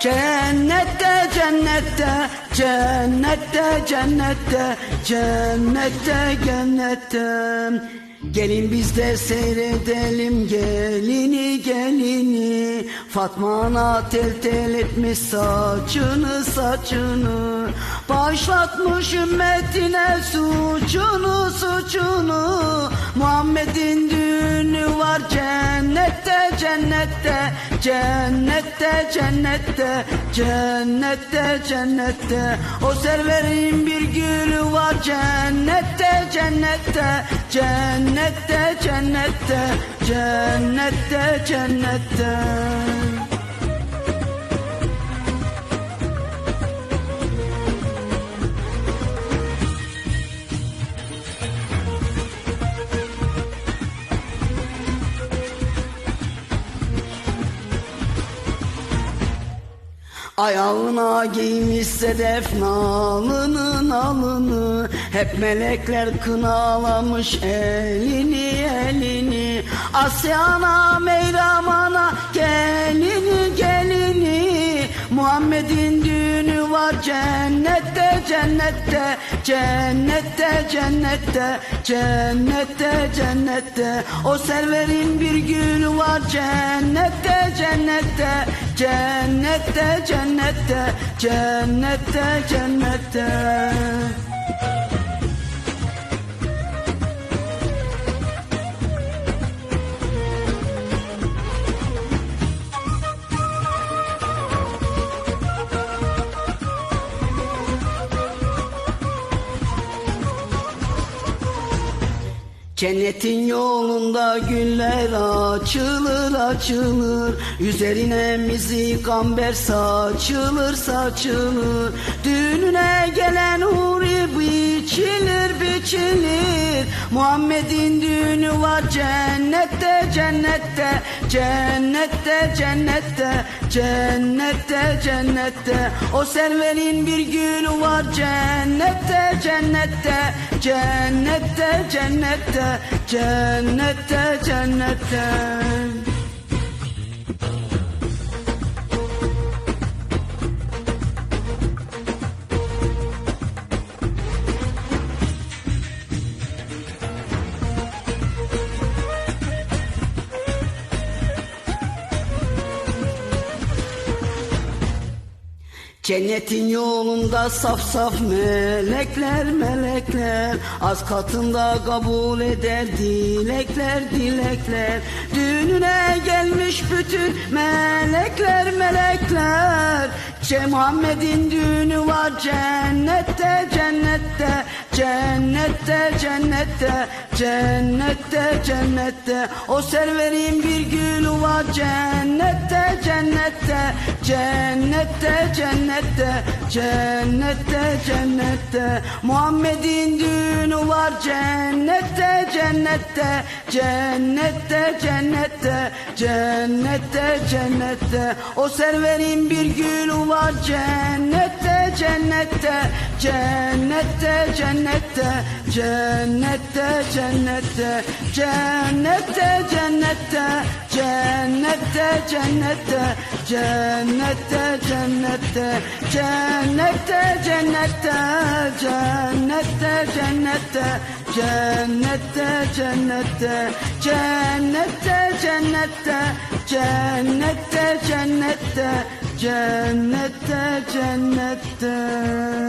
Cennette cennette cennette cennette cennette cennette. Gelin biz de seyredelim gelini gelini. Fatma Ana tel tel etmiş saçını saçını. Başlatmış ümmetine suçunu suçunu. Muhammed'in düğünü var cennette cennette Cennette cennette cennette cennette. O serverin bir gülü var. Cennette cennette Cennette cennette. Cennette cennette Ayağına giymiş sedef nalını nalını. Hep melekler kınalamış elini elini. Asyana meyramana gelini gelini. Muhammed'in düğünü var cennette cennette. Cennette cennette cennette cennette. O serverin bir günü var cennette cennette Cennette cennette cennette cennette Cennetin yolunda güller açılır açılır. Üzerine mizi kamber saçılır saçılır. Düğününe gelen huri biçilir biçilir Muhammed'in düğünü var cennette cennette Cennette cennette cennette cennette. O serverin bir günü var cennette cennette Cennette cennette cennette cennette Cennetin yolunda saf saf melekler melekler. Az katında kabul eder dilekler dilekler. Düğününe gelmiş bütün melekler melekler Ce Muhammed'in düğünü var cennette cennette Cennette cennette cennette cennette O serverin bir gülü var cennette cennette Cennette cennette cennette cennette Muhammed'in düğünü var cennette cennette Cennette cennette cennette cennette O serverin bir gülü var cennette cennette Cennette cennette cennette cennette Cennette cennette cennette cennette Cennette cennette cennette cennette Cennette cennette cennette cennette Cennette cennette cennette cennette Cennette cennette